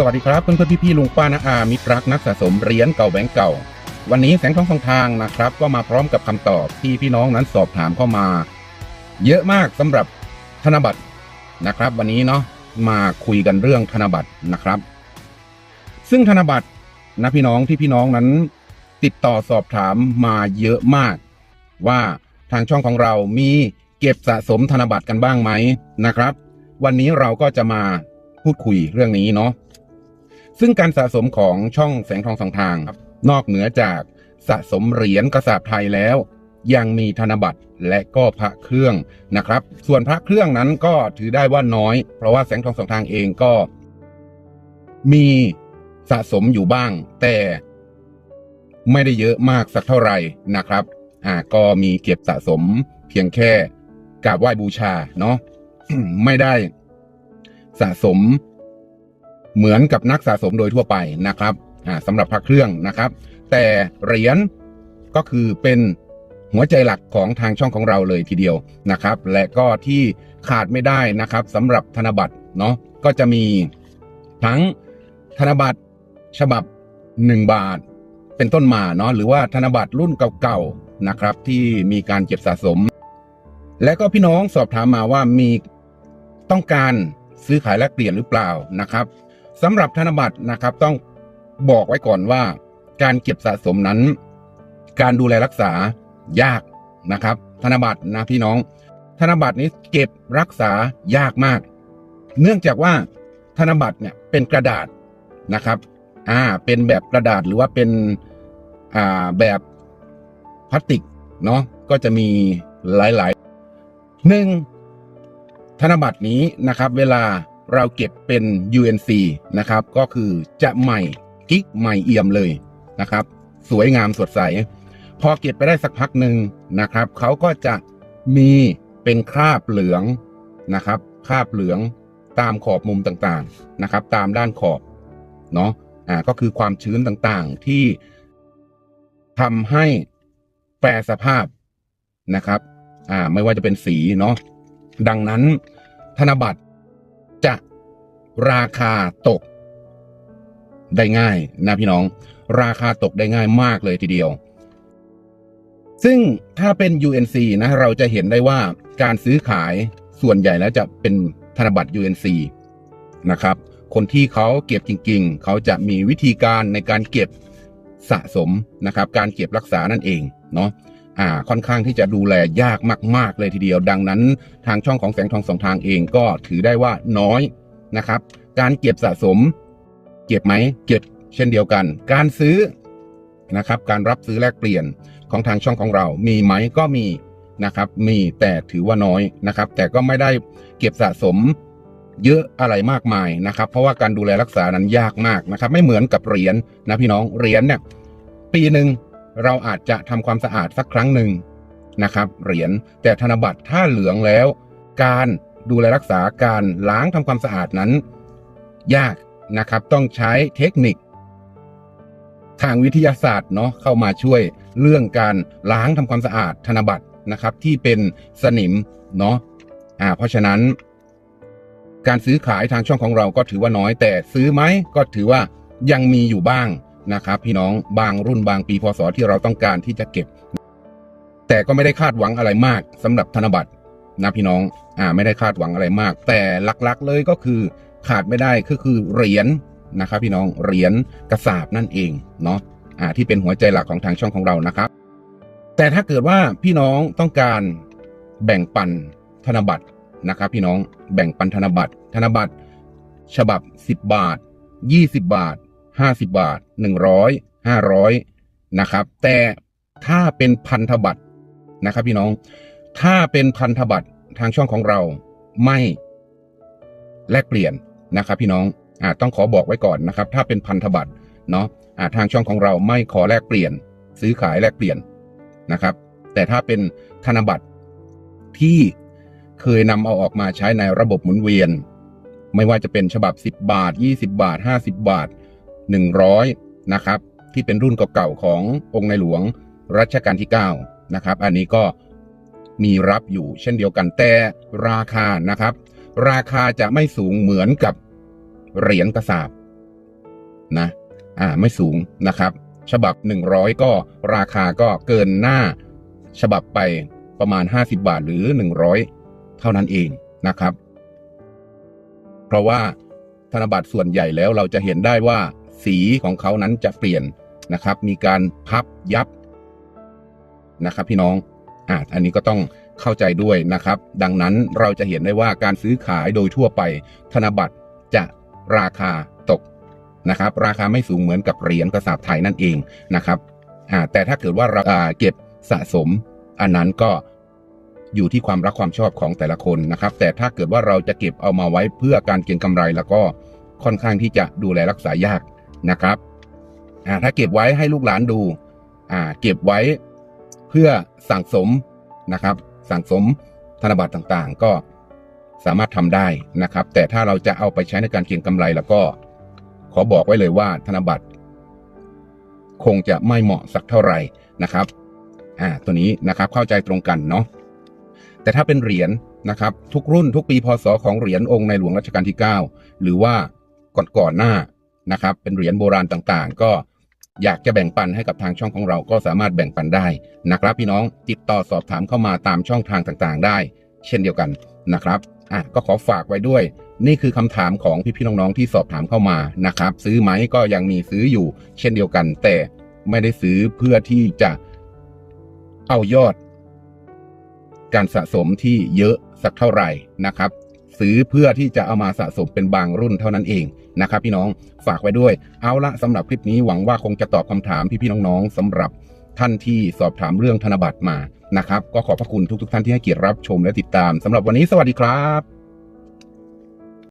สวัสดีครับเพื่อนๆพี่ๆลุงป้านะอามิตรรักนักสะสมเหรียญเก่าแบงก์เก่า วันนี้แสงทองสองทางนะครับ ก็มาพร้อมกับคำตอบที่พี่น้องนั้นสอบถามเข้ามา เยอะมากสำหรับธนบัตรนะครับ วันนี้เนาะมาคุยกันเรื่องธนบัตรนะครับ ซึ่งธนบัตรนะพี่น้องที่พี่น้องนั้น ติดต่อสอบถามมาเยอะมาก ว่าทางช่องของเรามีเก็บสะสมธนบัตรกันบ้างไหมนะครับ วันนี้เราก็จะมาพูดคุยเรื่องนี้เนาะ ซึ่งการสะสมของช่องแสงทองสองทางครับนอกเหนือจากสะสมเหรียญกระสาบไทยแล้ว ยังมีธนบัตรและก็พระเครื่องนะครับ ส่วนพระเครื่องนั้นก็ถือได้ว่าน้อย เพราะว่าแสงทองสองทางเองก็ มีสะสมอยู่บ้าง แต่ไม่ได้เยอะมากสักเท่าไหร่นะครับ อ่าก็มีเก็บสะสมเพียงแค่กราบไหว้บูชาเนาะไม่ได้สะสม เหมือนกับนักสะสมโดยทั่วไปนะครับสำหรับพระเครื่องนะครับ แต่เหรียญก็คือเป็นหัวใจหลักของทางช่องของเราเลยทีเดียวนะครับ และก็ที่ขาดไม่ได้นะครับสำหรับธนบัตรเนาะก็จะมีทั้งธนบัตรฉบับ 1 บาทเป็นต้นมาเนาะหรือว่าธนบัตรรุ่นเก่าๆนะครับ ที่มีการเก็บสะสม และก็พี่น้องสอบถามมาว่ามีต้องการซื้อขายแลกเปลี่ยนหรือเปล่านะครับ สำหรับธนบัตรนะครับต้องบอกไว้ก่อนว่า การเก็บสะสมนั้น การดูแลรักษายากนะครับ ธนบัตรนะพี่น้อง ธนบัตรนี้เก็บรักษายากมาก เนื่องจากว่าธนบัตรเนี่ยเป็นกระดาษนะครับอ่าเป็นแบบกระดาษหรือว่าเป็นอ่าแบบพลาสติกเนาะก็จะมีหลายๆหนึ่งธนบัตรนี้นะครับ เวลา เราเก็บเป็น UNC นะครับ ก็คือจะใหม่กิ๊กใหม่เอี่ยมเลยนะครับ สวยงามสดใส พอเก็บไปได้สักพักหนึ่งนะครับเขาก็จะมีเป็นคราบเหลืองนะครับ คราบเหลืองตามขอบมุมต่างๆนะครับ ตามด้านขอบเนาะอ่าก็คือความชื้นต่างๆที่ทำให้แปรสภาพนะครับ อ่า ไม่ว่าจะเป็นสีเนาะดังนั้นธนบัตร ราคาตก ได้ง่ายนะพี่น้อง ราคาตกได้ง่ายมากเลยทีเดียว ซึ่งถ้าเป็น UNC นะเราจะเห็นได้ว่าการซื้อขายส่วนใหญ่แล้วจะเป็นธนบัตร UNC นะครับ คนที่เขาเก็บจริง ๆ เขาจะมีวิธีการในการเก็บสะสมนะครับ การเก็บรักษานั่นเองเนาะอ่าค่อนข้างที่จะดูแลยากมาก ๆ เลยทีเดียว ดังนั้น ทางช่องของแสงทองสองทางเองก็ถือได้ว่าน้อย นะครับ การเก็บสะสม เก็บไหมเก็บเช่นเดียวกัน การซื้อนะครับ การรับซื้อแลกเปลี่ยนของทางช่องของเรา มีไหมก็มีนะครับ มีแต่ถือว่าน้อยนะครับ แต่ก็ไม่ได้เก็บสะสมเยอะอะไรมากมายนะครับ เพราะว่าการดูแลรักษานั้นยากมากนะครับ ไม่เหมือนกับเหรียญนะพี่น้องเหรียญเนี่ยปีหนึ่งเราอาจจะทำความสะอาดสักครั้งหนึ่งนะครับ เหรียญแต่ธนบัตรถ้าเหลืองแล้ว การ ดูแลรักษาการล้างทำความสะอาดนั้น ยากนะครับต้องใช้เทคนิค ทางวิทยาศาสตร์เนาะเข้ามาช่วยเรื่องการล้างทำความสะอาดธนบัตรนะครับ ที่เป็นสนิมเนาะอ่าเพราะฉะนั้น การซื้อขายทางช่องของเราก็ถือว่าน้อย แต่ซื้อไหมก็ถือว่ายังมีอยู่บ้างนะครับ พี่น้องบางรุ่นบางปีพศที่เราต้องการที่จะเก็บ แต่ก็ไม่ได้คาดหวังอะไรมากสำหรับธนบัตร นะพี่น้องอ่าไม่ได้คาดหวังอะไรมาก แต่หลักๆเลยก็คือขาดไม่ได้ก็คือเหรียญนะครับพี่น้องเหรียญกระสาบนั่นเองเนาะอ่าที่เป็นหัวใจหลักของทางช่องของเรานะครับ แต่ถ้าเกิดว่าพี่น้องต้องการแบ่งปันธนบัตรนะครับพี่น้องแบ่งปันธนบัตร ธนบัตร ฉบับ 10 บาท 20 บาท 50 บาท 100 500นะครับแต่ถ้าเป็นพันธบัตรนะครับพี่น้อง ถ้าเป็นพันธบัตรทางช่องของเราไม่แลกเปลี่ยนนะครับ พี่น้องอต้องขอบอกไว้ก่อนนะครับ ถ้าเป็นพันธบัตรเนาะทางช่องของเราไม่ขอแลกเปลี่ยน ซื้อขายแลกเปลี่ยนนะครับ แต่ถ้าเป็นธนบัตรที่เคยนำเอาออกมาใช้ในระบบหมุนเวียน ไม่ว่าจะเป็นฉบับ 10 บาท 20 บาท 50 บาท 100 นะครับ ที่เป็นรุ่นเก่าๆขององค์ในหลวงรัชกาลที่ 9 นะครับ อันนี้ก็ มีรับอยู่ เช่นเดียวกันแต่ราคานะครับ ราคาจะไม่สูงเหมือนกับเหรียญกระสาบนะอ่าไม่สูงนะครับ ฉบับ 100 ก็ราคาก็เกินหน้า ฉบับไปประมาณ 50 บาทหรือ 100 เท่านั้นเองนะครับ เพราะว่าธนบัตรส่วนใหญ่แล้วเราจะเห็นได้ว่าสีของเขานั้นจะเปลี่ยนนะครับ มีการพับยับนะครับ พี่น้อง อ่าอันนี้ก็ต้องเข้าใจด้วยนะครับ ดังนั้นเราจะเห็นได้ว่าการซื้อขายโดยทั่วไป ธนบัตรจะราคาตกนะครับ ราคาไม่สูงเหมือนกับเหรียญกระสาบไทยนั่นเองนะครับอ่าแต่ถ้าเกิดว่าเราอ่าเก็บสะสม อันนั้นก็อยู่ที่ความรักความชอบของแต่ละคนนะครับ แต่ถ้าเกิดว่าเราจะเก็บเอามาไว้เพื่อการเก็งกำไรแล้วก็ค่อนข้างที่จะดูแลรักษายากนะครับอ่าถ้าเก็บไว้ให้ลูกหลานดูอ่าเก็บไว้ เพื่อสั่งสมนะครับ สั่งสมธนบัตรต่างๆ ก็สามารถทำได้นะครับ แต่ถ้าเราจะเอาไปใช้ในการเก็งกำไรแล้วก็ ขอบอกไว้เลยว่าธนบัตร คงจะไม่เหมาะสักเท่าไหร่นะครับอ่าตัวนี้นะครับเข้าใจตรงกันเนาะแต่ถ้าเป็นเหรียญนะครับ ทุกรุ่นทุกปีพศของเหรียญองค์ในหลวงรัชกาลที่ 9 หรือว่าก่อนก่อนๆหน้านะครับ เป็นเหรียญโบราณต่างๆ ก็ อยากจะแบ่งปันให้กับทางช่องของเราก็สามารถแบ่งปันได้นะครับพี่น้องติดต่อสอบถามเข้ามาตามช่องทางต่างๆ ได้ เช่นเดียวกันนะครับอะก็ขอฝากไว้ด้วย นี่คือคำถามของพี่ๆน้องๆที่สอบถามเข้ามานะครับ ซื้อไหมก็ยังมีซื้ออยู่ เช่นเดียวกัน แต่ไม่ได้ซื้อเพื่อที่จะเอายอด การสะสมที่เยอะสักเท่าไหร่นะครับ ซื้อเพื่อที่จะเอามาสะสมเป็นบางรุ่นเท่านั้นเองนะครับ พี่น้องฝากไว้ด้วย เอาละสำหรับคลิปนี้หวังว่าคงจะตอบคำถามพี่ๆน้องๆสำหรับท่านที่สอบถามเรื่องธนบัตรมานะครับ ก็ขอบพระคุณทุกๆ ท่านที่ให้เกียรติรับชมและติดตามสำหรับวันนี้สวัสดีครับ